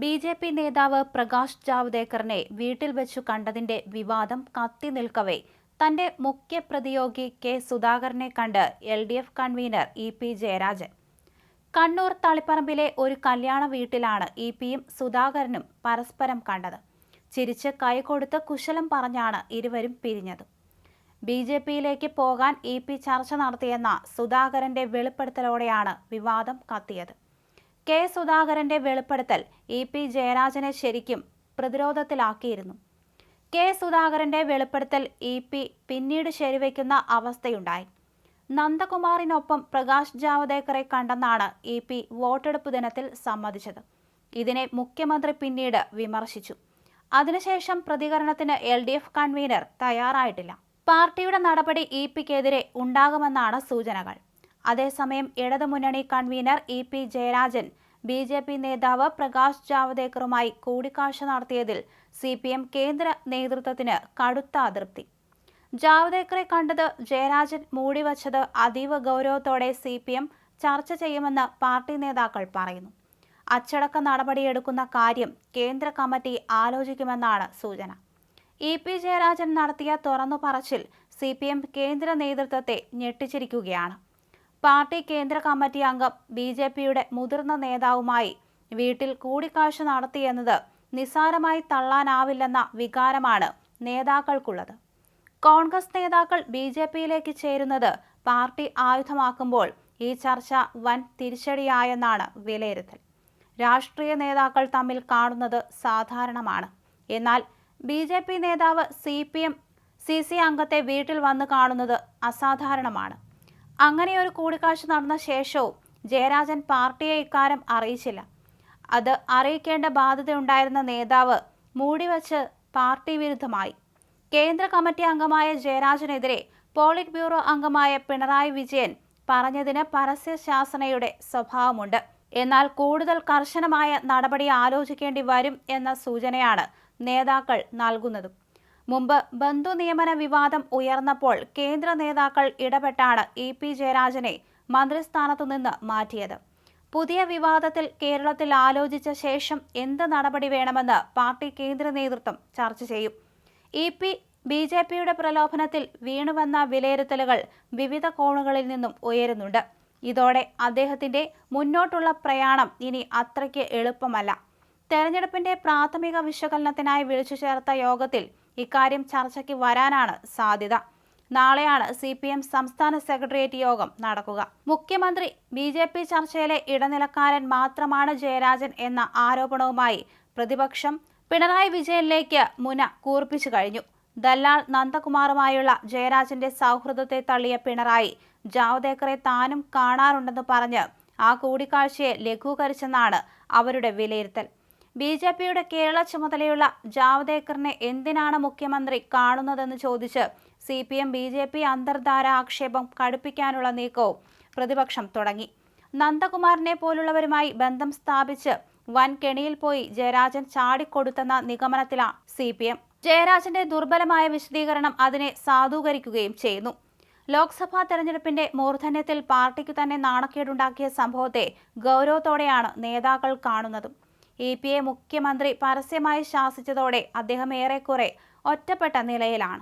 B J P നേതാവ് പ്രകാശ് ജാവ്ദേക്കറിനെ വീട്ടിൽ വെച്ചു കണ്ടതിന്റെ വിവാദം കത്തി നിൽക്കവേ. തന്റെ മുഖ്യ പ്രതിയോഗി കെ സുധാകരനെ കണ്ട് L D F convener E P Jayarajan. Kannur തളിപ്പറമ്പിലെ ഒരു കല്യാണ വീട്ടിലാണ് ഇ പിയും സുധാകരനും പരസ്പരം കണ്ടത്. ചിരിച്ച് കൈകൊടുത്ത് കുശലം പറഞ്ഞാണ് ഇരുവരും പിരിഞ്ഞത്. ബി ജെ പിയിലേക്ക് പോകാൻ ഇ പി ചർച്ച നടത്തിയെന്ന സുധാകരന്റെ വെളിപ്പെടുത്തലോടെയാണ് വിവാദം കത്തിയത്. കെ സുധാകരന്റെ വെളിപ്പെടുത്തൽ ഇ പി ജയരാജനെ ശരിക്കും പ്രതിരോധത്തിലാക്കിയിരുന്നു. കെ സുധാകരന്റെ വെളിപ്പെടുത്തൽ ഇ പി പിന്നീട് ശരിവയ്ക്കുന്ന അവസ്ഥയുണ്ടായി. നന്ദകുമാറിനൊപ്പം പ്രകാശ് ജാവദേക്കറെ കണ്ടെന്നാണ് ഇ പി വോട്ടെടുപ്പ് ദിനത്തിൽ സമ്മതിച്ചത്. ഇതിനെ മുഖ്യമന്ത്രി പിന്നീട് വിമർശിച്ചു. അതിനുശേഷം പ്രതികരണത്തിന് എൽ ഡി എഫ് കൺവീനർ തയ്യാറായിട്ടില്ല. പാർട്ടിയുടെ നടപടി ഇ പിക്കെതിരെ ഉണ്ടാകുമെന്നാണ് സൂചനകൾ. അതേസമയം ഇടതുമുന്നണി convener E P Jayarajan B J P നേതാവ് പ്രകാശ് ജാവദേക്കറുമായി കൂടിക്കാഴ്ച നടത്തിയതിൽ സി പി എം കേന്ദ്ര നേതൃത്വത്തിന് കടുത്ത അതൃപ്തി. ജാവദേക്കറെ കണ്ടത് ജയരാജൻ മൂടിവച്ചത് അതീവ ഗൗരവത്തോടെ സി പി എം ചർച്ച ചെയ്യുമെന്ന് പാർട്ടി നേതാക്കൾ പറയുന്നു. അച്ചടക്ക നടപടിയെടുക്കുന്ന കാര്യം കേന്ദ്ര കമ്മിറ്റി ആലോചിക്കുമെന്നാണ് സൂചന. ഇ പി ജയരാജൻ നടത്തിയ തുറന്നു പറച്ചിൽ സി പി എം കേന്ദ്ര നേതൃത്വത്തെ ഞെട്ടിച്ചിരിക്കുകയാണ്. പാർട്ടി കേന്ദ്ര കമ്മിറ്റി അംഗം ബി ജെ പിയുടെ മുതിർന്ന നേതാവുമായി വീട്ടിൽ കൂടിക്കാഴ്ച നടത്തിയെന്നത് നിസ്സാരമായി തള്ളാനാവില്ലെന്ന വികാരമാണ് നേതാക്കൾക്കുള്ളത്. കോൺഗ്രസ് നേതാക്കൾ ബി ജെ പിയിലേക്ക് ചേരുന്നത് പാർട്ടി ആയുധമാക്കുമ്പോൾ ഈ ചർച്ച വൻ തിരിച്ചടിയായെന്നാണ് വിലയിരുത്തൽ. രാഷ്ട്രീയ നേതാക്കൾ തമ്മിൽ കാണുന്നത് സാധാരണമാണ്. എന്നാൽ ബി ജെ പി നേതാവ് C P M C C അംഗത്തെ വീട്ടിൽ വന്ന് കാണുന്നത് അസാധാരണമാണ്. അങ്ങനെ ഒരു കൂടിക്കാഴ്ച നടന്ന ശേഷവും ജയരാജൻ പാർട്ടിയെ ഇക്കാര്യം അറിയിച്ചില്ല. അത് അറിയിക്കേണ്ട ബാധ്യതയുണ്ടായിരുന്ന നേതാവ് മൂടിവച്ച് പാർട്ടി വിരുദ്ധമായി. കേന്ദ്ര കമ്മിറ്റി അംഗമായ ജയരാജനെതിരെ പോളിറ്റ് ബ്യൂറോ അംഗമായ പിണറായി വിജയൻ പറഞ്ഞതിന് പരസ്യ ശാസനയുടെ സ്വഭാവമുണ്ട്. എന്നാൽ കൂടുതൽ കർശനമായ നടപടി ആലോചിക്കേണ്ടി വരും എന്ന സൂചനയാണ് നേതാക്കൾ നൽകുന്നതും. മുമ്പ് ബന്ധു നിയമന വിവാദം ഉയർന്നപ്പോൾ കേന്ദ്ര നേതാക്കൾ ഇടപെട്ടാണ് ഇ പി ജയരാജനെ മന്ത്രിസ്ഥാനത്തു നിന്ന് മാറ്റിയത്. പുതിയ വിവാദത്തിൽ കേരളത്തിൽ ആലോചിച്ച ശേഷം എന്ത് നടപടി വേണമെന്ന് പാർട്ടി കേന്ദ്ര നേതൃത്വം ചർച്ച ചെയ്യും. ഇ പി ബി ജെ പിയുടെ പ്രലോഭനത്തിൽ വീണുവന്ന വിലയിരുത്തലുകൾ വിവിധ കോണുകളിൽ നിന്നും ഉയരുന്നുണ്ട്. ഇതോടെ അദ്ദേഹത്തിന്റെ മുന്നോട്ടുള്ള പ്രയാണം ഇനി അത്രയ്ക്ക് എളുപ്പമല്ല. തെരഞ്ഞെടുപ്പിന്റെ പ്രാഥമിക വിശകലനത്തിനായി വിളിച്ചു ചേർത്ത യോഗത്തിൽ ഇക്കാര്യം ചർച്ചയ്ക്ക് വരാനാണ് സാധ്യത. നാളെയാണ് സി പി എം സംസ്ഥാന സെക്രട്ടേറിയറ്റ് യോഗം നടക്കുക. മുഖ്യമന്ത്രി ബി ജെ പി ചർച്ചയിലെ ഇടനിലക്കാരൻ മാത്രമാണ് ജയരാജൻ എന്ന ആരോപണവുമായി പ്രതിപക്ഷം പിണറായി വിജയനിലേക്ക് മുന കൂർപ്പിച്ചു കഴിഞ്ഞു. ദല്ലാൽ നന്ദകുമാറുമായുള്ള ജയരാജന്റെ സൗഹൃദത്തെ തള്ളിയ പിണറായി ജാവദേക്കറെ താനും കാണാറുണ്ടെന്ന് പറഞ്ഞ് ആ കൂടിക്കാഴ്ചയെ ലഘൂകരിച്ചെന്നാണ് അവരുടെ വിലയിരുത്തൽ. ബി ജെ പിയുടെ കേരള ചുമതലയുള്ള ജാവദേക്കറിനെ എന്തിനാണ് മുഖ്യമന്ത്രി കാണുന്നതെന്ന് ചോദിച്ച് C P M B J P അന്തർധാര ആക്ഷേപം കടുപ്പിക്കാനുള്ള നീക്കവും പ്രതിപക്ഷം തുടങ്ങി. നന്ദകുമാറിനെ പോലുള്ളവരുമായി ബന്ധം സ്ഥാപിച്ച് വൻ കെണിയിൽ പോയി ജയരാജൻ ചാടിക്കൊടുത്തെന്ന നിഗമനത്തിലാണ് സി പി എം. ജയരാജന്റെ ദുർബലമായ വിശദീകരണം അതിനെ സാധൂകരിക്കുകയും ചെയ്യുന്നു. ലോക്സഭാ തെരഞ്ഞെടുപ്പിന്റെ മൂർധന്യത്തിൽ പാർട്ടിക്ക് തന്നെ നാണക്കേടുണ്ടാക്കിയ സംഭവത്തെ ഗൗരവത്തോടെയാണ് നേതാക്കൾ കാണുന്നതും. ഇ പി എ മുഖ്യമന്ത്രി പരസ്യമായി ശാസിച്ചതോടെ അദ്ദേഹം ഏറെക്കുറെ ഒറ്റപ്പെട്ട നിലയിലാണ്.